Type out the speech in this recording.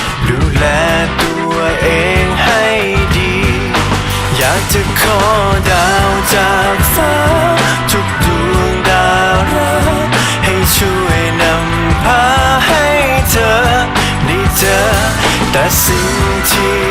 ากจะขอดาวจากฟ้า ทุกดวงดาวรักให้ช่วยนำพาให้เธอได้เจอแต่สิ่งที่ดียังมีเรื่องราวให้เธอเจอแต่สิ่งที่